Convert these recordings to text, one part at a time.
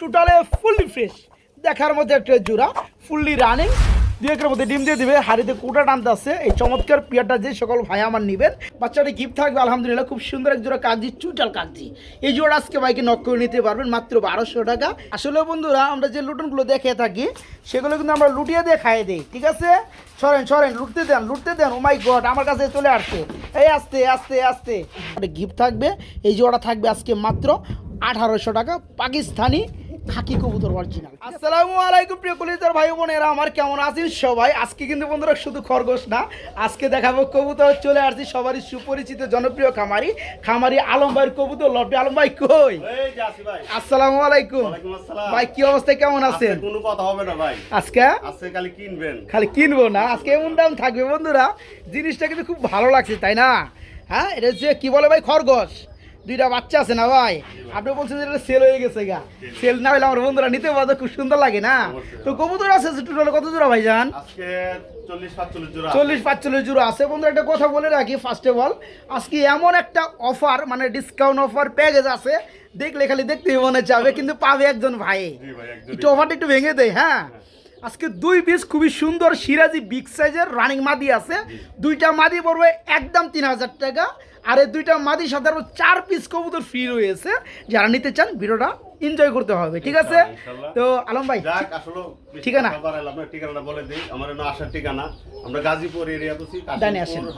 টোটালে fully fresh দেখার মধ্যে একটা জোড়া ফুললি রানিং দু একের মধ্যে ডিম দিয়ে দিবে, হাড়িতে কুটা টানতে আছে। এই চমৎকার পিয়াটা যে সকল ভাই আমার নিবেন বাচ্চাটি গিফট থাকবে, আলহামদুলিল্লাহ, খুব সুন্দর এক জোড়া কাগজি, চুটাল কাগজি। এই জোড়া আজকে ভাইকে নক করে নিতে পারবেন, মাত্র বারোশো টাকা। আসলে বন্ধুরা, আমরা যে লুটনগুলো দেখে থাকি, সেগুলো কিন্তু আমরা লুটিয়ে দিয়ে খাইয়ে দিই, ঠিক আছে? সরেন সরেন, লুটতে দেন লুটতে দেন। ও মাই গড আমার কাছে চলে আসছে। এই আস্তে আস্তে আস্তে। গিফট থাকবে, এই জোড়া থাকবে আজকে মাত্র আঠারোশো টাকা, পাকিস্তানি। খাকি কবুতর অরিজিনাল আসসালামু আলাইকুম প্রিয় কলিজার ভাই বোনেরা আমার কেমন আছেন সবাই? আজকে কিন্তু বন্ধুরা শুধু খরগোশ না আজকে দেখাবো কবুতর চলে আসছি সবারই সুপরিচিত জনপ্রিয় খামারি খামারি আলম ভাইয়ের কবুতর লটে আলম ভাই কই? এই যে আসি ভাই। আসসালামু আলাইকুম। ভাই কি অবস্থায় কেমন আছেন? আজকে কোনো কথা হবে না ভাই। আজকে? আজকে খালি কিনবেন। খালি কিনবো না আজকে এমন দাম থাকবে বন্ধুরা জিনিসটা কিন্তু খুব ভালো লাগছে তাই না? হ্যাঁ এটা হচ্ছে কি বলে ভাই খরগোশ? দুইটা বাচ্চা আছে না ভাই? আপনি বলছেন যে এটা সেল হয়ে গেছে গা। সেল না হলে আমার বন্ধুরা নিতে পারবে খুব সুন্দর লাগে না? তো কবুতর আছে টোটাল কত জোড়া ভাই যান আজকে চল্লিশ পাঁচচল্লিশ জোড়া আছে। বন্ধুরা একটা কথা বলে রাখি ফার্স্ট অফ অল আজকে এমন একটা অফার মানে ডিসকাউন্ট অফার প্যাকেজ আছে। দেখলে খালি দেখতেই মনে চাবে কিন্তু পাবে একজন ভাই। একটু অফারটা একটু ভেঙে দেয় হ্যাঁ। আজকে দুই পিস খুবই সুন্দর সিরাজি বিগ সাইজের রানিং মাদি আছে। দুইটা মাদি পড়বে একদম তিন হাজার টাকা। আর এই দুইটা মাদি সাধারণত চার পিস কবুতর ফ্রি রয়েছে। যারা নিতে চান ভিডিওটা এনজয় করতে হবে ঠিক আছে? তো আলম ভাই যাক আসলে বেশি ঠিকানা? কথা বাড়াইলাম না, ঠিকানাটা বলে দিই। আমার আসার ঠিকানা। আমরা গাজীপুর এরিয়া বসি।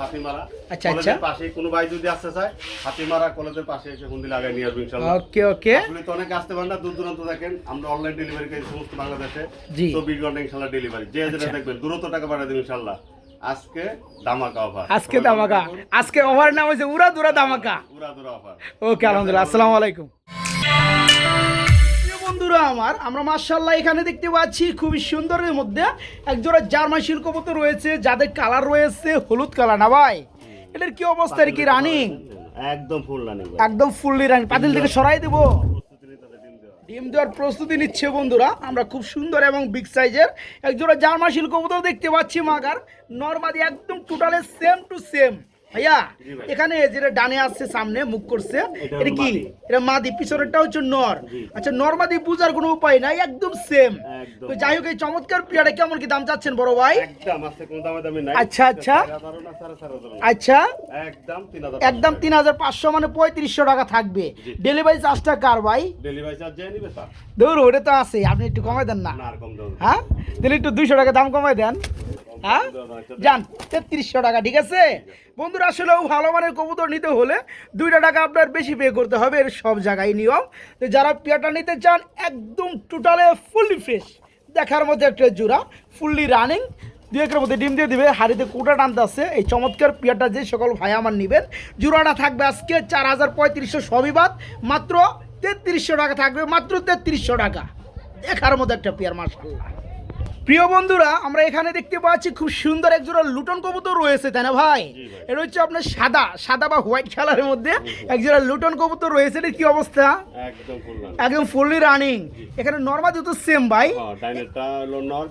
হাতিমারা। আচ্ছা, আচ্ছা। পাশে কোনো ভাই যদি আসতে চায় হাতিমারা কলেজের পাশে এসে হুন্দি লাগাই নিয়ে আসবে ইনশাআল্লাহ। ওকে ওকে। আসলে তো অনেকে আসতে পারেন না দূর দূরান্ত দেখেন আমরা অনলাইন ডেলিভারি করি সমস্ত বাংলাদেশে। জি। চব্বিশ ঘণ্টা ইনশাল্লাহ ডেলিভারি যে যেটা আচ্ছা। দেখবেন দূরত্ব টাকা পাঠিয়ে দেবেন ইনশাল্লাহ আজকে দামাকা অফার আজকে দামাকা আজকে অফার নাম হয়েছে উড়া দুরা দামাকা পুরা দুরা অফার ওকে আলহামদুলিল্লাহ আসসালামু আলাইকুম। বন্ধুরা আমার আমরা মার্শাল্লাহ এখানে দেখতে পাচ্ছি খুবই সুন্দরের মধ্যে একজোড়া জার্মান শিল্প কবুতর রয়েছে যাদের কালার রয়েছে হলুদ কালার। না ভাই এটার কি অবস্থা? কি রানিং একদম ফুল রানিং একদম ফুললি রানিং পাতিল থেকে সরাই দেবো। ডিম দেওয়ার। প্রস্তুতি নিচ্ছে বন্ধুরা। আমরা খুব সুন্দর এবং বিগ সাইজের একজোড়া জার্মান শিল্প কবুতর দেখতে পাচ্ছি মাগার। নর্মাদি একদম টোটালে সেম টু সেম ভাইয়া এখানে যেটা ডানে আসছে সামনে মুখ করছে এটা কি? এটা মাদি পিছনেরটা হচ্ছে নর। আচ্ছা নর্মাদি বুঝার কোনো উপায় নাই একদম সেম তো যাই হোক এই চমৎকার পিয়াটা কেমন কি দাম চাচ্ছেন বড় ভাই? আচ্ছা, আচ্ছা। আচ্ছা। একদম তিন হাজার পাঁচশো মানে পঁয়ত্রিশশো টাকা থাকবে। ডেলিভারি চার্জটা কার ভাই? ধরো ওটা তো আছে আপনি একটু কমাই দেন না। হ্যাঁ? তাহলে একটু দুইশো টাকা দাম কমাই দেন। হ্যাঁ? যান, তেত্রিশশো টাকা, ঠিক আছে? বন্ধুরা আসলেও ভালো মানের কবুতর নিতে হলে দুইটা টাকা আপনার বেশি পে করতে হবে, এর সব জায়গায় নিয়ম। তো যারা পেয়াটা নিতে চান, একদম টোটালে ফুললি ফ্রেশ দেখার মধ্যে একটা জোড়া ফুললি রানিং দু একের মধ্যে ডিম দিয়ে দিবে, হাড়িতে কুটা টানতে আছে। এই চমৎকার পিয়াটা যে সকল ভাই আমার নেবেন, জোড়াটা থাকবে আজকে চার হাজার পঁয়ত্রিশশো সবই বাদ মাত্র তেত্রিশশো টাকা থাকবে, মাত্র তেত্রিশশো টাকা। দেখার মধ্যে একটা পেয়ার মার্শাল্লাহ প্রিয় বন্ধুরা আমরা এখানে দেখতে পাচ্ছি খুব সুন্দর একজোড়া লুটন কবুতর রয়েছে তাই না ভাই? এটা হচ্ছে আপনার সাদা সাদা বা হোয়াইট কালারের মধ্যে একজোড়া লুটন কবুতর রয়েছে এটা কি অবস্থা? একদম ফুললি রানিং এখানে নর্মাল তো সেম ভাই। হ্যাঁ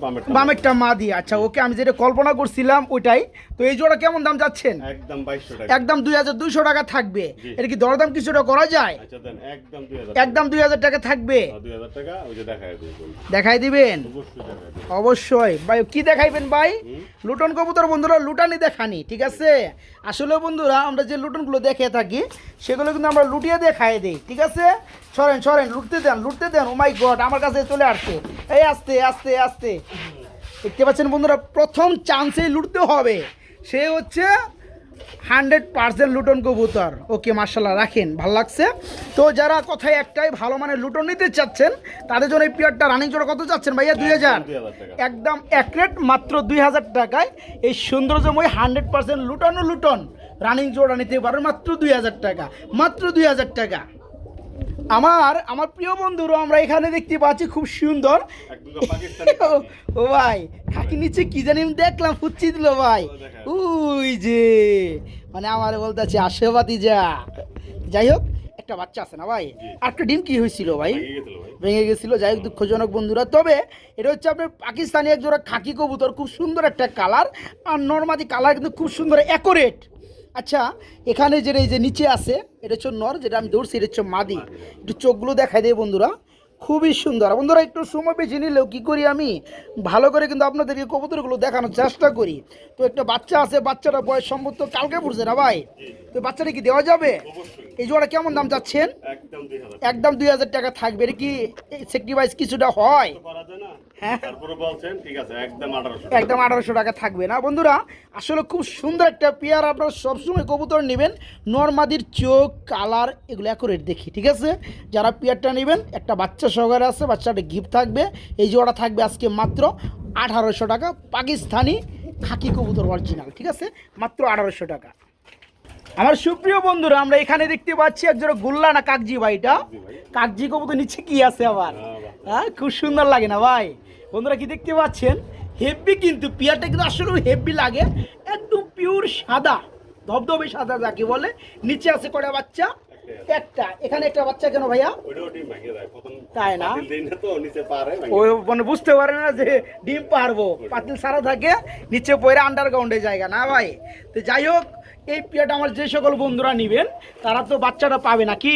বামেরটা বামেরটা মা দিয়ে আচ্ছা ওকে আমি যেটা কল্পনা করছিলাম ওইটাই। তো এই জোড়া কেমন দাম যাচ্ছেন? একদম বাইশশো টাকা। একদম দুই হাজার দুইশো টাকা থাকবে। এটা কি দরদাম কিছুটা করা যায়? আচ্ছা একদম দুই হাজার টাকা। থাকবে। দুই হাজার টাকা ওই যে দেখায় দিই বলি। দেখাই দিবেন? অবশ্যই। ভাই কি দেখাইবেন ভাই? লুটন কবুতর বন্ধুরা লুটানি দেখানি ঠিক আছে? আসলে বন্ধুরা আমরা যে লুটনগুলো দেখে থাকি সেগুলো কিন্তু আমরা লুটিয়ে দেখাই খাইয়ে দিই ঠিক আছে? সরেন সরেন লুটতে দেন লুটতে দেন। ও মাই গড আমার কাছে চলে আসছে। এই আস্তে আস্তে আস্তে। দেখতে পাচ্ছেন বন্ধুরা প্রথম চান্সেই লুটতে হবে। সে হচ্ছে হান্ড্রেড পার্সেন্ট লুটন কবুতর। ওকে মার্শাল্লাহ রাখেন ভালো লাগছে। তো যারা কথায় একটাই ভালো মানে লুটন নিতে চাচ্ছেন তাদের জন্য এই পিয়ারটা রানিং জোড়া কত চাচ্ছেন ভাইয়া? দুই হাজার। একদম অ্যাকুরেট মাত্র দুই হাজার টাকায়। এই সৌন্দর্যময় হান্ড্রেড পার্সেন্ট লুটন ও লুটন রানিং জোড়া নিতে পারেন মাত্র দুই হাজার টাকা। মাত্র দুই হাজার টাকা। আমার আমার প্রিয় বন্ধুরা আমরা এখানে দেখতে পাচ্ছি খুব সুন্দর। ও ভাই খাকি নিচে কি জানি দেখলাম ফুচ্ছি দিল ভাই। উই যে মানে আমার বলতে বলতেছে আশেপাতি যা। যাই হোক একটা বাচ্চা আছে না ভাই? আর একটা ডিম কি হয়েছিল ভাই? ভেঙে গেছিল যাই হোক দুঃখজনক বন্ধুরা। তবে এটা হচ্ছে আপনার পাকিস্তানি এক জোড়া খাকি কবুতর খুব সুন্দর একটা কালার। আর নর্মাদি কালার কিন্তু খুব সুন্দর অ্যাকোরেট আচ্ছা এখানে যেটা এই যে নিচে আছে এটা হচ্ছে নর যেটা আমি ধরছি এটা হচ্ছে মাদি। একটু চোখগুলো দেখাই দেয় বন্ধুরা। খুবই সুন্দর। বন্ধুরা একটু সময় বেশি নিলেও কি করি আমি? ভালো করে কিন্তু আপনাদেরকে কবুতরগুলো দেখানোর চেষ্টা করি। তো একটা বাচ্চা আছে বাচ্চাটা বয়স সম্ভবত কালকে পড়ছে না ভাই? তো বাচ্চাটা কি দেওয়া যাবে? এই জোড়া কেমন দাম চাচ্ছেন? একদম দুই হাজার টাকা। থাকবে। এটা কি সেক্রিফাইস কিছুটা হয়? না হ্যাঁ তারপরে বলছেন ঠিক আছে একদম আঠারোশো একদম আঠারোশো টাকা থাকবে। না বন্ধুরা আসলে খুব সুন্দর একটা পেয়ার আপনারা সবসময় কবুতর নেবেন। নর্মাদির চোখ কালার এগুলো অ্যাকুরেট দেখি ঠিক আছে? যারা পেয়ারটা নেবেন একটা বাচ্চা সহকারে আছে বাচ্চাটা গিফট থাকবে। এই জোড়া থাকবে আজকে মাত্র আঠারোশো টাকা। পাকিস্তানি খাকি কবুতর অরিজিনাল ঠিক আছে? মাত্র আঠারোশো টাকা। আমার সুপ্রিয় বন্ধুরা আমরা এখানে দেখতে পাচ্ছি একজোড়া গুল্লা না কাকজি ভাইটা কাকজি কবুতর নিচে কি আছে আবার? হ্যাঁ খুব সুন্দর লাগে না ভাই? বন্ধুরা কি দেখতে পাচ্ছেন? হেভি কিন্তু পিয়ারটা কিন্তু আসলে হেভি লাগে একদম পিওর সাদা ধবধবে সাদা যাকে বলে। নিচে আছে কটা বাচ্চা? একটা। এখানে একটা বাচ্চা কেন ভাইয়া? তাই না? পাতিল দেই না তো নিচে পারে ও মানে বুঝতে পারে না যে ডিম পারব। পাতিল সারা থাকে নিচে পড়ে আন্ডারগ্রাউন্ডে জায়গা না ভাই? তো যাই হোক এই পিয়াটা আমার যে সকল বন্ধুরা নিবেন তারা তো বাচ্চাটা পাবে নাকি।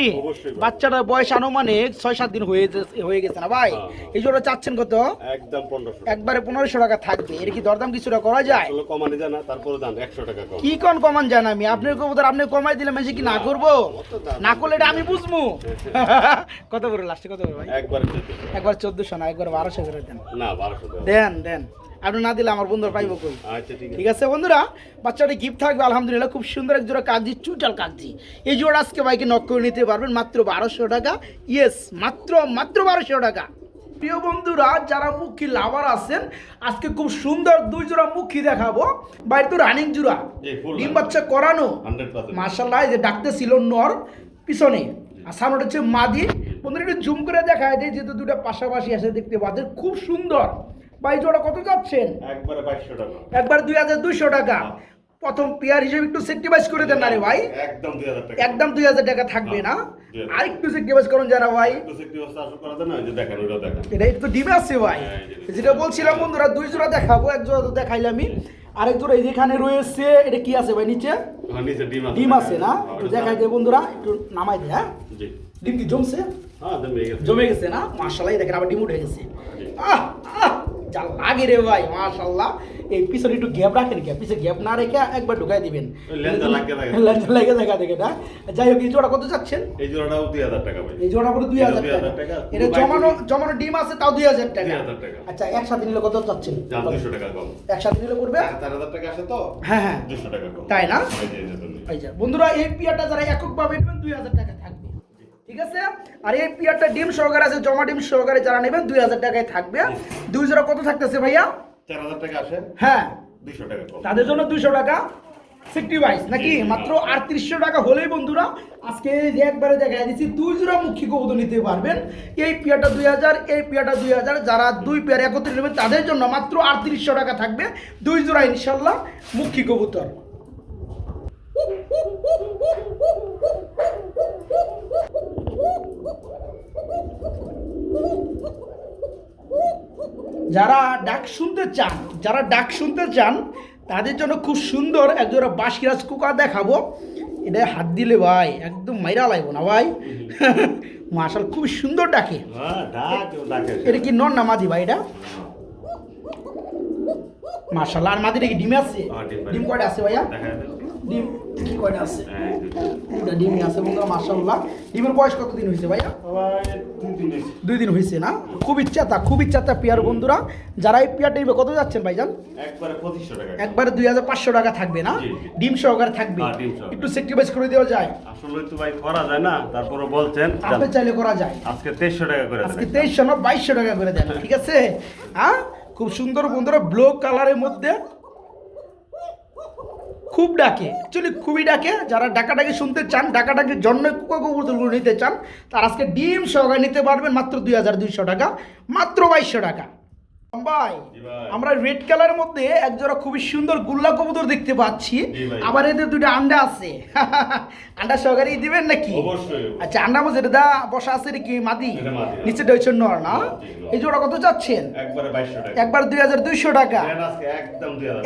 বাচ্চাটার বয়স আনুমানিক ছয় সাত দিন হয়ে হয়ে গেছে না ভাই? হ্যাঁ। এই জন্য চাচ্ছেন কত? একদম পনেরোশো একবারে পনেরোশো টাকা থাকবে। এর কি দরদাম কিছুটা করা যায়? আসলে যায় না তারপরে দাম একশো টাকা কম। কি কোন কমান জান আমি? কবুতর আপনি কমাই দিলে মেশে কি না করব? না করলে এটা আমি বুঝব কত করে লাস্টে কত করে ভাই? একবারে একবার চোদ্দশো না একবার বারোশো করে দেন। না বারোশো দেন দেন। আপনি না দিলে আমার বন্ধুরা পাইবো কই? আচ্ছা ঠিক আছে। বন্ধুরা বাচ্চাটা গিফট থাকবে আলহামদুলিল্লাহ খুব সুন্দর এক জোড়া কাগজি চুটাল কাগজি। এই জোড়া আজকে বাইকে নক করে নিতে পারবেন মাত্র বারোশো টাকা। ইয়েস মাত্র মাত্র বারোশো টাকা। প্রিয় বন্ধুরা যারা মুখী লাভার আছেন আজকে খুব সুন্দর দুই জোড়া মুখী দেখাবো। বাইরে তো রানিং জোড়া। ডিম বাচ্চা করানো। মার্শাল্লাহ যে ডাকতে ছিল নর পিছনে। আর সামনে হচ্ছে মাদি। বন্ধুরা একটু জুম করে দেখায় দেয় যেহেতু দুটো পাশাপাশি আছে দেখতে পাচ্ছেন খুব সুন্দর। ভাই জোড়া কত যাচ্ছেন? একবারে বাইশশো টাকা। একবার দুই হাজার দুইশো টাকা। প্রথম পেয়ার হিসেবে একটু সেক্টিভাইজ করে দেন না রে ভাই। একদম দুই হাজার টাকা। একদম দুই হাজার টাকা থাকবে না। আর একটু সেক্টিভাইজ করুন যারা ভাই। এটা একটু ডিমে আছে ভাই। হ্যাঁ, যেটা বলছিলাম বন্ধুরা দুই জোড়া দেখাবো এক জোড়া তো দেখাইলামই আরেক জোড়া যেখানে রয়েছে এটা কি আছে ভাই নিচে? হ্যাঁ, ডিম আছে। না? হ্যাঁ, একটু দেখাই দে বন্ধুরা একটু নামাই দে হ্যাঁ? ডিম কি জমছে? হ্যাঁ জমে গেছে। না? মার্শাল্লাহ দেখেন আবার ডিম উঠে গেছে। আহ! যা লাগে রে ভাই মার্শাল্লাহ এই পিছনে একটু গ্যাপ রাখেন গ্যাপ পিছে গ্যাপ না রেখে একবার ঢুকাই দিবেন। থাকে। লেন্সটা লাগিয়ে দেখা দেখে না যাই হোক এই জোড়া কত চাচ্ছেন? এই জোড়াটাও দুই হাজার টাকা ভাই। এই জোড়া করে দুই হাজার টাকা। এটা জমানো জমানো ডিম আছে তাও দুই হাজার টাকা। 2000 টাকা। আচ্ছা একসাথে নিলে কত চাচ্ছেন? দুশো টাকা কম। একসাথে নিলে করবে চার হাজার টাকা আসে তো? হ্যাঁ হ্যাঁ। দুশো টাকা কম। তাই না? বন্ধুরা এই পিয়ারটা যারা এককভাবে নেবেন দুই হাজার টাকা থাকবে। ঠিক আছে আর এই পিয়ারটা ডিম সহকারে আছে জমা ডিম সহকারে যারা নেবেন দুই হাজার টাকায় থাকবে দুই জোড়া কত থাকতেছে ভাইয়া চার হাজার টাকা আসে হ্যাঁ দুশো টাকা তাদের জন্য দুশো টাকা সিক্সটি বাইশ নাকি মাত্র আটত্রিশশো টাকা হলেই বন্ধুরা আজকে যে একবারে দেখা দিচ্ছি দুই জোড়া মুখী কবুতর নিতে পারবেন এই পিয়াটা দুই হাজার এই পিয়াটা দুই হাজার যারা দুই পেয়ার একত্রে নেবেন তাদের জন্য মাত্র আটত্রিশশো টাকা থাকবে দুই জোড়া ইনশাল্লাহ মুখী কবুতর যারা ডাক শুনতে চান যারা ডাক শুনতে চান তাদের জন্য খুব সুন্দর একজোড়া বাসিরাজ কুকা দেখাবো। এটা হাত দিলে ভাই একদম মাইরা লাগবো না ভাই? মার্শাল খুব সুন্দর ডাকে। হ্যাঁ এটা কি নন না মাঝি ভাই এটা? মার্শাল আর মাঝিটা কি ডিমে আছে? হ্যাঁ, ডিম কয়টা আছে ভাইয়া? ডিম কয়টা আছে? দুটো। ডিমই আছে বন্ধুরা মার্শাল্লাহ ডিমের বয়স কতদিন হয়েছে ভাইয়া? দুই দিন হয়েছে। না? খুব ইচ্ছাতা খুব ইচ্ছাতা পেয়ার বন্ধুরা। যারা এই পেয়ারটা নিবে কত যাচ্ছেন ভাইজান? একবারে দুই হাজার পাঁচশো টাকা থাকবে না। ডিম সহকারে থাকবে। হ্যাঁ। একটু সেক্রিফাইস করে দেওয়া যায়। আসলে তো ভাই করা যায় না তারপরে বলছেন আপনি চাইলে করা যায়। আজকে তেইশশো টাকা করে আজকে তেইশশো না বাইশশো টাকা করে দেন ঠিক আছে? হ্যাঁ? খুব সুন্দর বন্ধুরা ব্লু কালারের মধ্যে খুব ডাকে অ্যাকচুয়ালি খুবই ডাকে। যারা ডাকাডাকি শুনতে চান, ডাকাডাকির জন্য কুকা নিতে চান, তার আজকে ডিম সহকারে নিতে পারবেন মাত্র দুই হাজার দুইশো টাকা, মাত্র বাইশশো টাকা। ভাই আমরা রেড কালারের মধ্যে একজোড়া খুবই সুন্দর গুল্লা কবুতর দেখতে পাচ্ছি। আবার এদের দুটো আন্ডা আছে। আন্ডা সহকারে দিবেন নাকি? আচ্ছা আন্ডা এটা দা বসা আছে কি মাদি। নিচে ডয়েছে নর না? এই জোড়া কত চাচ্ছেন? একবারে দুই হাজার দুইশো টাকা।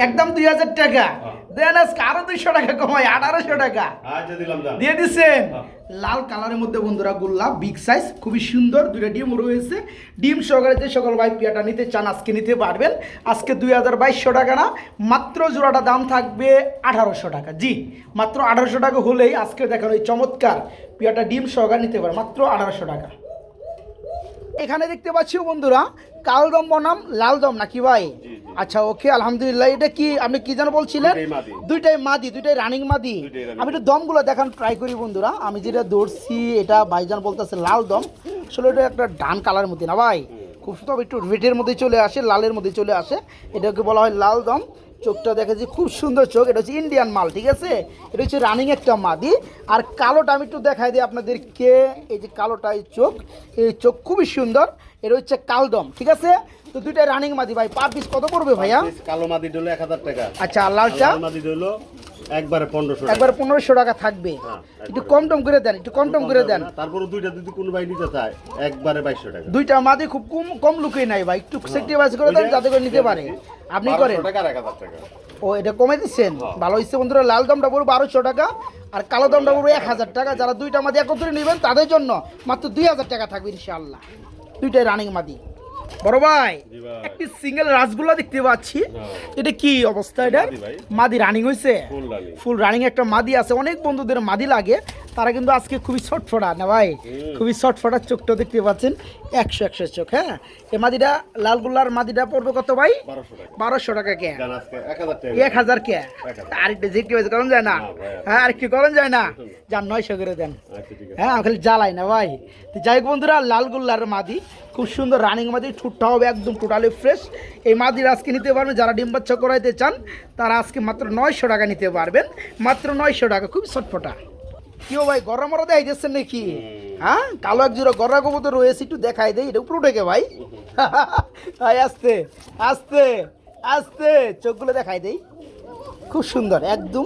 একদম দুই হাজার টাকা। হ্যাঁ। দেন আজকে আরও দুইশো টাকা কমাই আঠারোশো টাকা। আচ্ছা দিয়ে দিচ্ছেন হ্যাঁ। লাল কালারের মধ্যে বন্ধুরা গোল্লা বিগ সাইজ খুবই সুন্দর, দুইটা ডিম রয়েছে। ডিম সহকারে যে সকল ভাই পিয়াটা নিতে চান, আজকে নিতে পারবেন। আজকে দুই হাজার বাইশশো টাকা না, মাত্র জোড়াটা দাম থাকবে আঠারোশো টাকা। জি, মাত্র আঠারোশো টাকা হলেই আজকে দেখানো এই চমৎকার পিয়াটা ডিম সহকারে নিতে পারে মাত্র আঠারোশো টাকা। এখানে দেখতে পাচ্ছি বন্ধুরা কালদম বনাম লালদম নাকি ভাই। আচ্ছা ওকে আলহামদুলিল্লাহ। এটা কি আপনি কি যেন বলছিলেন? দুইটাই মাদি। দুইটাই রানিং মাদি। আমি একটু দমগুলো দেখান ট্রাই করি বন্ধুরা। আমি যেটা ধরছি এটা ভাইজান বলতেছে লাল দম। আসলে এটা একটা ডান কালারের মধ্যে না ভাই? খুব সুন্দর একটু রেডের মধ্যে চলে আসে লালের মধ্যে চলে আসে। এটাকে বলা হয় লাল দম। চোখটা দেখেছি খুব সুন্দর চোখ। এটা হচ্ছে ইন্ডিয়ান মাল ঠিক আছে? এটা হচ্ছে রানিং একটা মাদি। আর কালোটা আমি একটু দেখাই দিই আপনাদেরকে। এই যে কালোটা এই চোখ এই চোখ খুবই সুন্দর। এটা হচ্ছে কালদম ঠিক আছে? তো দুইটা রানিং মাদি ভাই পার পিস কত পড়বে ভাইয়া? কালো মাদি হলো এক হাজার টাকা। আচ্ছা আর লালটা লাল মাদি হলো একবারে পনেরোশো একবার পনেরোশো টাকা থাকবে। হ্যাঁ, একটু কম টম করে দেন একটু কম টম করে দেন। তারপরে দুইটা যদি কোনো ভাই নিতে চায় একবারে বাইশশো টাকা। দুইটা মাদি খুব কম কম নাই ভাই একটু সেক্রিফাইস করে দেন যাতে করে নিতে পারে। আপনি করেন। ও এটা কমে দিচ্ছেন? হ্যাঁ। ভালো হচ্ছে বন্ধুরা লাল দমটা পড়বে বারোশো টাকা আর কালো দমটা পড়বে এক হাজার টাকা। যারা দুইটা মাদি একত্রে নেবেন তাদের জন্য মাত্র দুই হাজার টাকা থাকবে ইনশাআল্লাহ। দুইটাই রানিং মাদি বড় ভাই। একটি সিঙ্গেল রাসগুলা দেখতে পাচ্ছি। হ্যাঁ। এটা কি অবস্থা এটা? মাদি রানিং হয়েছে ফুল রানিং। একটা মাদি আছে অনেক বন্ধুদের মাদি লাগে। তারা কিন্তু আজকে খুবই ছটফটা না ভাই? খুবই ছটফটা চোখটা দেখতে পাচ্ছেন একশো একশো চোখ হ্যাঁ? এই মাদিটা লালগুল্লার মাদিটা পড়বে কত ভাই? বারোশো টাকা। কে? এক হাজার কে। আরেকটা জিটি হয়েছে করেন যায় না। হ্যাঁ আরেকটু করেন যায় না? যান নয়শো করে দেন। আচ্ছা হ্যাঁ খালি জ্বালাই না ভাই। যাই বন্ধুরা লালগুল্লার মাদি খুব সুন্দর রানিং মাদি ঠুটটা হবে একদম টোটালি ফ্রেশ এই মাদির আজকে নিতে পারবেন যারা ডিম বাচ্চা করাইতে চান তারা আজকে মাত্র নয়শো টাকা নিতে পারবেন। মাত্র নয়শো টাকা খুব ছটফটা। কেউ ভাই গরম মরা দেয় যাচ্ছেন নাকি? হ্যাঁ? কালো এক জোড়া গররা কবুতর রয়েছে একটু দেখাই দেয় এটা উপরে উঠে ভাই। ভাই আস্তে আস্তে আস্তে চোখগুলো দেখাই দেই। খুব সুন্দর একদম।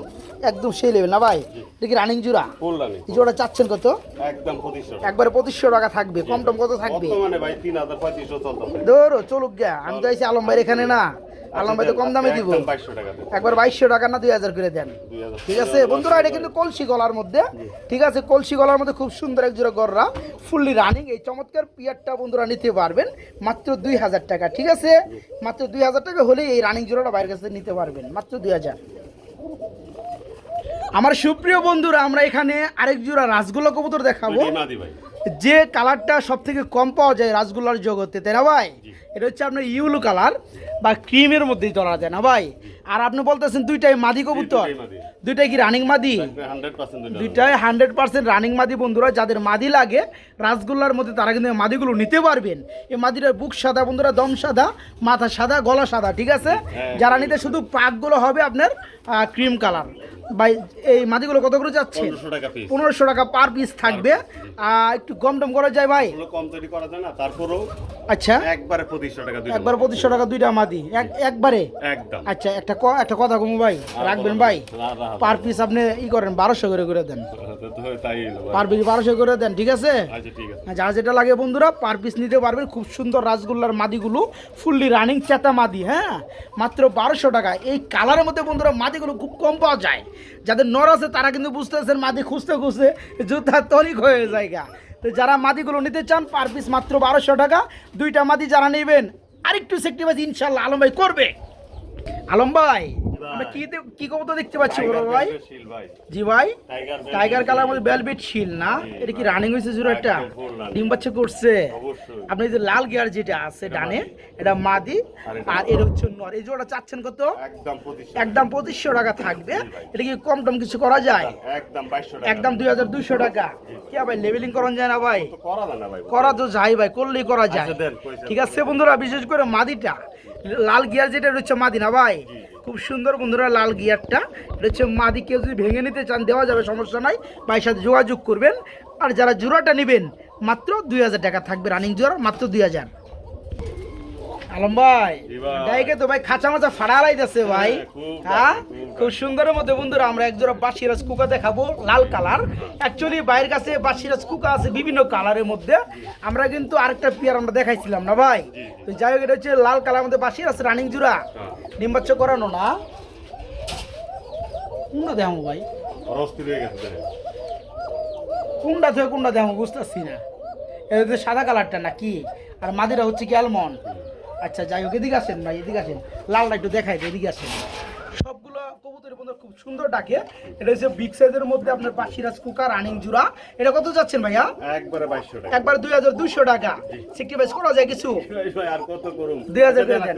একদম সেই লেভেল না ভাই? এটা কি রানিং জোড়া? ফুল রানিং এই জোড়া চাচ্ছেন কত? একদম পঁচিশশো টাকা। একবারে পঁচিশশো টাকা থাকবে। কম টম কত থাকবে? বর্তমানে ভাই তিন হাজার ধরো চলুক গা আমি তো আইছি আলম ভাইয়ের এখানে না। আলম ভাই তো কম দামে দিব। একবার বাইশশো টাকা না দুই হাজার করে দেন। ঠিক আছে? বন্ধুরা এটা কিন্তু কলসি গলার মধ্যে। ঠিক আছে? কলসি গলার মধ্যে খুব সুন্দর এক জোড়া গররা ফুললি রানিং এই চমৎকার পিয়ারটা বন্ধুরা নিতে পারবেন। মাত্র দুই হাজার টাকা ঠিক আছে? মাত্র দুই হাজার টাকা হলেই এই রানিং জোড়াটা বাইরের কাছে নিতে পারবেন। মাত্র দুই হাজার। আমার সুপ্রিয় বন্ধুরা আমরা এখানে আরেক জোড়া রাসগোল্লা কবুতর দেখাবো। যে কালারটা সব থেকে কম পাওয়া যায় রাসগোল্লার জগতে তাই না ভাই? এটা হচ্ছে আপনার ইউলো কালার বা ক্রিমের মধ্যেই ধরা যায় না ভাই? আর আপনি বলতেছেন দুইটাই মাদি কবুতর। দুইটাই কি রানিং মাদি? দুইটাই হান্ড্রেড পার্সেন্ট রানিং মাদি বন্ধুরা যাদের মাদি লাগে রাসগোল্লার মধ্যে তারা কিন্তু মাদিগুলো নিতে পারবেন। এই মাদিটার বুক সাদা বন্ধুরা দম সাদা মাথা সাদা গলা সাদা ঠিক আছে? হ্যাঁ। যারা নিতে শুধু পাকগুলো হবে আপনার ক্রিম কালার ভাই এই মাদিগুলো কত করে যাচ্ছে? পনেরোশো টাকা পার পিস থাকবে। আর একটু কম টম করা যায় ভাই? কম তৈরি করা যায় না তারপরেও আচ্ছা। একবারে পঁচিশশো টাকা একবার পঁচিশশো টাকা দুইটা মাদি। এক একবারে? একদম। আচ্ছা একটা একটা কথা কমু ভাই রাখবেন ভাই। পার পিস আপনি ই করেন বারোশো করে করে দেন। পার পিস বারোশো করে দেন ঠিক আছে? আচ্ছা ঠিক আছে। যা যেটা লাগে বন্ধুরা পার পিস নিতে পারবেন খুব সুন্দর রাসগোল্লার মাদিগুলো ফুললি রানিং চেতা মাদি হ্যাঁ? মাত্র বারোশো টাকা। এই কালারের মধ্যে বন্ধুরা মাদিগুলো খুব কম পাওয়া যায়। যাদের নর আছে, তারা কিন্তু বুঝতেছেন মাদি খুঁজতে খুঁজতে জুতা তরিক হয়ে জায়গা তো যারা মাদিগুলো নিতে চান পার পিস মাত্র বারোশো টাকা। দুইটা মাদি যারা নেবেন, আরেকটু সেক্টিভাইজ ইনশাল্লাহ আলম ভাই করবে। আলম ভাই আমরা কি কি কবুতর দেখতে পাচ্ছি বড় ভাই? জি ভাই। টাইগার কালার মধ্যে বেলবেট শিল না? এটা কি রানিং হয়েছে জোর একটা। ডিম বাচ্চা করছে। আপনি যে লাল গিয়ার যেটা আছে ডানে এটা মাদি আর এটা আর হচ্ছে নর। এই জোড়া চাচ্ছেন কত? একদম পঁচিশশো। টাকা থাকবে। এটা কি কম টম কিছু করা যায়? একদম একদম দুই হাজার দুইশো টাকা। কি ভাই লেভেলিং করান যায় না ভাই? করা তো যায় ভাই করলেই করা যায়। আচ্ছা, ঠিক আছে বন্ধুরা বিশেষ করে মাদিটা। লাল গিয়ার যেটা রয়েছে মাদি না ভাই? খুব সুন্দর বন্ধুরা লাল গিয়ারটা এটা হচ্ছে মাদি কেউ যদি ভেঙে নিতে চান দেওয়া যাবে সমস্যা নাই ভাইয়ের সাথে যোগাযোগ করবেন। আর যারা জোড়াটা নেবেন মাত্র দুই হাজার টাকা থাকবে রানিং জোড়া মাত্র দুই হাজার। আলম ভাই ডাইকে তো ভাই খাঁচা মাচা ভাই। হ্যাঁ, খুব হ্যাঁ? সুন্দরের মধ্যে বন্ধুরা আমরা এক জোড়া বাসিরাজ কুকা দেখাবো লাল কালার। অ্যাকচুয়ালি বাইরের কাছে বাসিরাজ কুকা আছে বিভিন্ন কালারের মধ্যে। আমরা কিন্তু আরেকটা পেয়ার আমরা দেখাইছিলাম না ভাই? তো যাই হোক এটা হচ্ছে লাল কালার মধ্যে বাসিরাজ রানিং জোড়া। হ্যাঁ। নিম্বাচ্চ করানো না। কোনটা দেখো ভাই? কোনটা থেকে কোনটা দেখ বুঝতেছি না। এটা তো সাদা কালারটা না কি? আর মাদিরা হচ্ছে কি অ্যালমন্ড আচ্ছা যাই হোক, এদিকে আসেন ভাই, এদিকে আসেন। লালটা একটু দেখাই এদিকে আসেন। খুব সুন্দর ডাকে। এটা হচ্ছে বিগ সাইজের মধ্যে আপনার পাশিরাজ কুকার রানিং জুড়া এটা কত যাচ্ছেন ভাইয়া? একবারে বাইশশো টাকা। একবার দুই হাজার দুইশো টাকা। সিক্সটি বাইশ করা যায় কিছু? আর কত টাকা।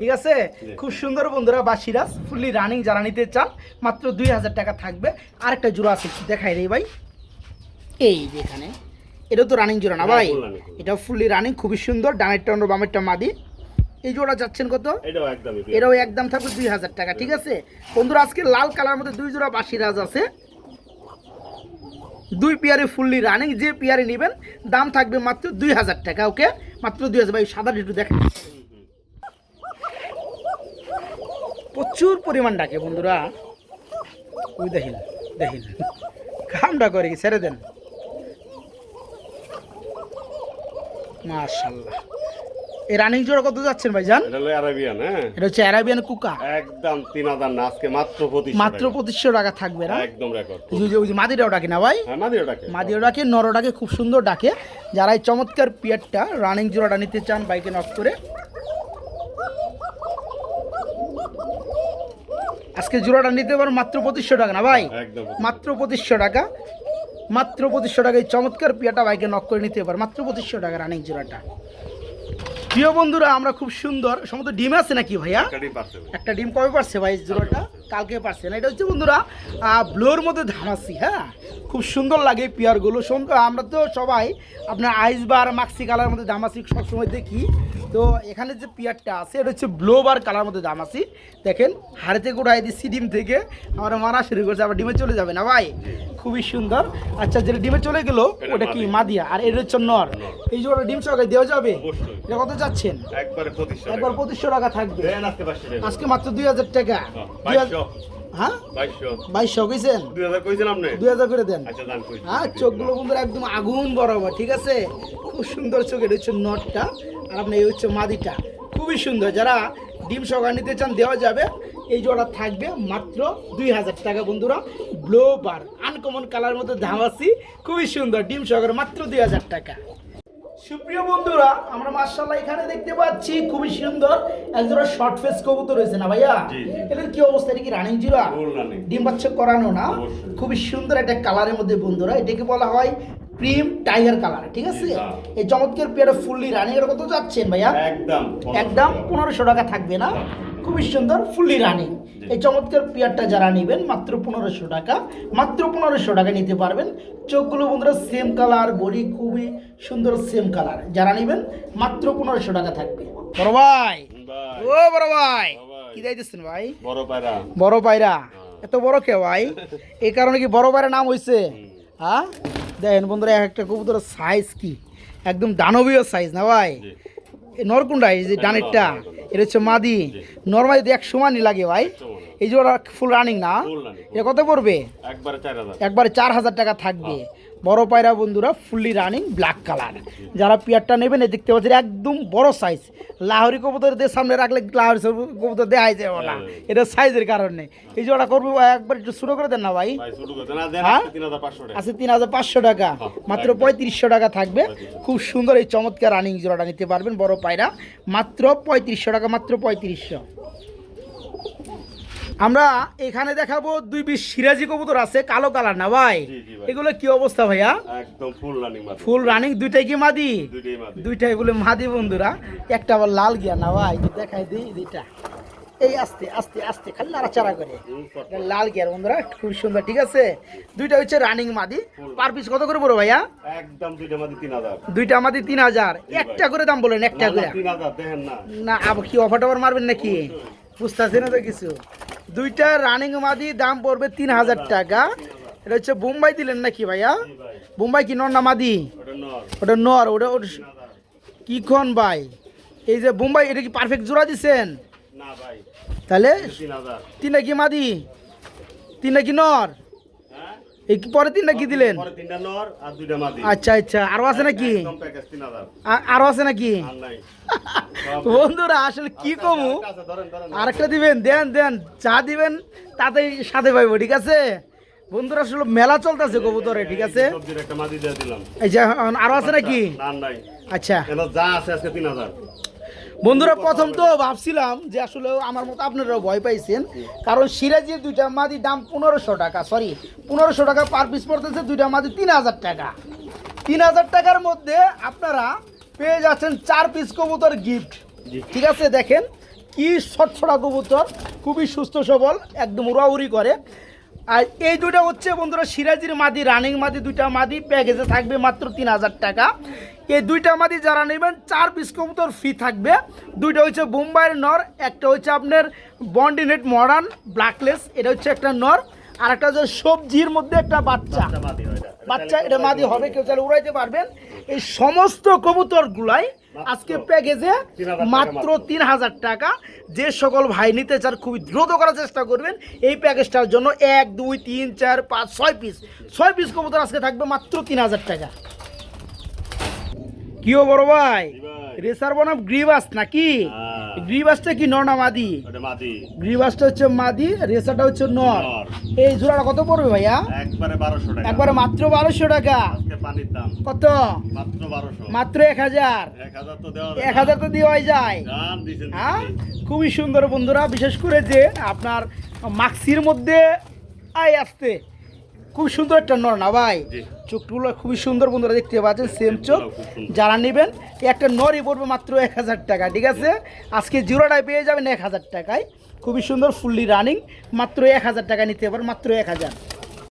ঠিক আছে? খুব সুন্দর বন্ধুরা বা সিরাজ ফুললি রানিং যারা নিতে চান মাত্র দুই হাজার টাকা থাকবে। আরেকটা জোড়া আছে দেখাই রে ভাই। এই যে এখানে। এটা তো রানিং জোড়া না ভাই। এটা ফুললি রানিং খুবই সুন্দর। ডানেরটা অন্য বামেরটা মাদি। এই জোড়া যাচ্ছেন কত? এটাও একদম থাকবে দুই হাজার টাকা ঠিক আছে? বন্ধুরা আজকে লাল কালার মধ্যে দুই জোড়া বাসিরাজ আছে। দুই পেয়ারে ফুললি রানিং যে পেয়ারে নেবেন দাম থাকবে মাত্র দুই হাজার টাকা ওকে? মাত্র দুই হাজার ভাই সাদা একটু দেখেন। প্রচুর পরিমাণ ডাকে বন্ধুরা। ওই দেখেন দেখেন। কামটা করে কি ছেড়ে দেন? মাশাল্লাহ এই রানিং জোড়া কত যাচ্ছেন ভাই জান এটা হলো আরাবিয়ান হ্যাঁ। এটা হচ্ছে অ্যারাবিয়ান কুকা। একদম তিন হাজার না আজকে মাত্র পঁচিশ মাত্র টাকা থাকবে না? একদম রেকর্ড ওই যে- মাদিরাও ডাকে না ভাই? হ্যাঁ মাদি ওটাকে মাদিও ডাকে নরও ডাকে খুব সুন্দর ডাকে। যারা এই চমৎকার পিয়ারটা রানিং জোড়াটা নিতে চান বাইকে নক করে। আজকে জোড়াটা নিতে পারো মাত্র পঁচিশশো টাকা না ভাই? মাত্র পঁচিশশো টাকা। মাত্র পঁচিশশো টাকা এই চমৎকার পিয়াটা বাইকে নক করে নিতে পারো মাত্র পঁচিশশো টাকা রানিং জোড়াটা। প্রিয় বন্ধুরা আমরা খুব সুন্দর সমস্ত ডিম আছে নাকি ভাইয়া। একটা ডিম কবে পারছে ভাই জোড়াটা কালকে পারছে না। এটা হচ্ছে বন্ধুরা ব্লোর মধ্যে ধামাসি হ্যাঁ? খুব সুন্দর লাগে পেয়ারগুলো। আমরা তো সবাই আপনার আইস বার মাক্সি কালার মধ্যে দামাসি সবসময় দেখি। তো এখানে যে পেয়ারটা আছে এটা হচ্ছে ব্লো বার কালার মধ্যে দামাসি দেখেন হাড়িতে গোড়াই দিচ্ছি ডিম থেকে আমরা মারা শুরু করছে আবার ডিমে চলে যাবে না ভাই? খুবই সুন্দর। আচ্ছা যেটা ডিমে চলে গেলো ওটা কি মাদিয়া। আর এটা হচ্ছে নর। এই জোড়া ডিম সহকারে দেওয়া যাবে? এটা কত যাচ্ছেন একবারে পঁচিশশো টাকা। থাকবে। আজকে মাত্র দুই হাজার টাকা। হ্যাঁ, বাইশশো। কইছেন? দুই হাজার করে দেন। আচ্ছা হ্যাঁ চোখগুলো বন্ধুরা একদম আগুন বরাবর ঠিক আছে? খুব সুন্দর চোখ এটা হচ্ছে নটটা আর আপনার এই হচ্ছে মাদিটা। খুবই সুন্দর। যারা ডিম সহকার নিতে চান দেওয়া যাবে। এই জোড়া থাকবে মাত্র দুই হাজার টাকা বন্ধুরা। ব্লো বার আনকমন কালার মধ্যে ধামাসি। খুবই সুন্দর ডিম সহকারে মাত্র দুই হাজার টাকা। সুপ্রিয় বন্ধুরা আমরা মার্শাল্লাহ এখানে দেখতে পাচ্ছি খুবই সুন্দর একজোড়া শর্ট ফেস কবুতর রয়েছে না ভাইয়া। এটার কি অবস্থা? এটা কি রানিং জিরা ডিম বাচ্চা করানো না? খুবই সুন্দর একটা কালারের মধ্যে বন্ধুরা এটাকে বলা হয় প্রিম টাইগার কালার ঠিক আছে। এই চমৎকার পেয়ারা ফুললি রানিং এর কত যাচ্ছেন ভাইয়া? একদম একদম পনেরোশো টাকা থাকবে না? খুবই সুন্দর ফুললি রানিং এই চমৎকার পেয়ারটা যারা নেবেন মাত্র পনেরোশো টাকা মাত্র পনেরোশো টাকা নিতে পারবেন। চোখগুলো বন্ধুরা সেম কালার বডি খুবই সুন্দর সেম কালার যারা নেবেন মাত্র পনেরোশো টাকা থাকবে। বড় ভাই। ও বড় ভাই। কি যাইতেছেন ভাই? বড় পায়রা। বড় পায়রা। এত বড় কে ভাই? এই কারণে কি বড় পায়রা নাম হয়েছে হ্যাঁ? দেখেন বন্ধুরা এক একটা কবুতরের সাইজ কি? একদম দানবীয় সাইজ না ভাই? নরকুন্ডা এই যে ডানেরটা। এটা হচ্ছে মাদি। নর্মালি এক সমানই লাগে ভাই এই যে ওরা ফুল রানিং না? এটা কত পড়বে? একবারে একবারে চার হাজার টাকা থাকবে। বড় পায়রা বন্ধুরা ফুললি রানিং ব্ল্যাক কালার যারা পিয়ারটা নেবেন দেখতে পাচ্ছেন একদম বড় সাইজ লাহরি কবুতরদের সামনে রাখলে লাহরি কবুতর দেখাই যাবে না। এটা সাইজের কারণে। এই যে ওরা করব একবার একটু শুরু করে দেন না ভাই। হ্যাঁ? আজকে তিন হাজার পাঁচশো টাকা। আছে তিন হাজার পাঁচশো টাকা। হ্যাঁ, মাত্র পঁয়ত্রিশশো টাকা থাকবে। খুব সুন্দর এই চমৎকার রানিং জোড়াটা নিতে পারবেন বড় পায়রা। মাত্র পঁয়ত্রিশশো টাকা মাত্র পঁয়ত্রিশশো। আমরা এখানে দেখাবো দুই বিশ সিরাজি কবুতর আছে কালো কালার না ভাই? এগুলো কি অবস্থা ভাইয়া? একদম ফুল রানিং ফুল রানিং দুইটাই কি মাদি? দুইটাই বলে মাদি বন্ধুরা। একটা আবার লাল গিয়া না ভাই? দেখাই দিই দুইটা। এই আস্তে আস্তে আস্তে খালি নাড়াচাড়া করে। লাল গিয়ার বন্ধুরা খুব সুন্দর ঠিক আছে? দুইটা হচ্ছে রানিং মাদি। পার পিস কত করে পড়ো ভাইয়া? একদম দুইটা মাদি তিন হাজার। দুইটা মাদি তিন হাজার। একটা করে দাম বলেন একটা করে। না। না আবার কি অফার টফার মারবেন নাকি? বুঝতেছি না তো কিছু। দুইটা রানিং মাদি দাম পড়বে তিন হাজার টাকা। এটা হচ্ছে বোম্বাই দিলেন নাকি ভাইয়া? বোম্বাই। কি নর না মাদি? ওটা নর। ওটা ওটা কি খন ভাই? এই যে বোম্বাই এটা কি পারফেক্ট জোড়া দিছেন? তাহলে তিন নাকি তিনটা কি মাদি? তিনটা কি নর? এই পরে তিনটা কি দিলেন? আচ্ছা আচ্ছা। আরও আছে নাকি? আরও আছে নাকি? বন্ধুরা আসলে কি কমু? আরেকটা আছে, ধরেন ধরেন আরেকটা দিবেন দেন দেন। চা দিবেন তাতেই সাথে পাইবো ঠিক আছে? বন্ধুরা আসলে মেলা চলতেছে কবুতরে ঠিক আছে? আরও আছে নাকি? আচ্ছা। যা আছে আজকে তিন হাজার। বন্ধুরা প্রথম তো ভাবছিলাম যে আসলে আমার মতো আপনারাও ভয় পাইছেন। কারণ সিরাজির দুইটা মাদি দাম পনেরোশো টাকা সরি পনেরোশো টাকা পার পিস পড়তেছে দুইটা মাদি তিন হাজার টাকা। তিন হাজার টাকার মধ্যে আপনারা পেয়ে যাচ্ছেন চার পিস কবুতর গিফট ঠিক আছে দেখেন কি ছটছড়া কবুতর খুবই সুস্থ সবল একদম উড়াউড়ি করে। আর এই দুইটা হচ্ছে বন্ধুরা সিরাজির মাদি রানিং মাদি দুইটা মাদি প্যাকেজে থাকবে মাত্র তিন হাজার টাকা। এই দুইটা মাদি যারা নেবেন চার পিস কবুতর ফ্রি থাকবে। দুইটা হচ্ছে বোম্বাইয়ের নর একটা হচ্ছে আপনার বন্ডিনেট মডার্ন ব্ল্যাকলেস এটা হচ্ছে একটা নর আর একটা হচ্ছে সবজির মধ্যে একটা বাচ্চা। বাচ্চা এটা। মাদি হবে কেউ চাইলে উড়াইতে পারবেন। এই সমস্ত কবুতর গুলাই আজকে প্যাকেজে মাত্র। তিন হাজার টাকা যে সকল ভাই নিতে চান খুবই দ্রুত করার চেষ্টা করবেন এই প্যাকেজটার জন্য এক দুই তিন চার পাঁচ ছয় পিস ছয় পিস কবুতর আজকে থাকবে মাত্র তিন হাজার টাকা কিও বড় ভাই। রেসার বনাম গ্রিবাস নাকি হ্যাঁ। গ্রিবাসটা কি নর না মাদি? ওটা হচ্ছে মাদি রেসারটা হচ্ছে নর। এই জোড়াটা কত পড়বে ভাইয়া? একবারে বারোশো টাকা। একবারে মাত্র বারোশো টাকা। কত? মাত্র এক হাজার। এক হাজার তো দেওয়াই যায়। হ্যাঁ? খুবই সুন্দর বন্ধুরা বিশেষ করে যে আপনার মাক্সির মধ্যে আয় আসতে। খুব সুন্দর একটা নর না ভাই? চোখ চোখগুলো খুবই সুন্দর বন্ধুরা দেখতে পাচ্ছেন সেম চোখ। যারা নেবেন একটা নরই পড়বে মাত্র এক হাজার টাকা ঠিক আছে? আজকে জিরোটায় পেয়ে যাবেন এক হাজার টাকায়। খুবই সুন্দর ফুললি রানিং মাত্র এক হাজার টাকা নিতে পারেন মাত্র এক হাজার।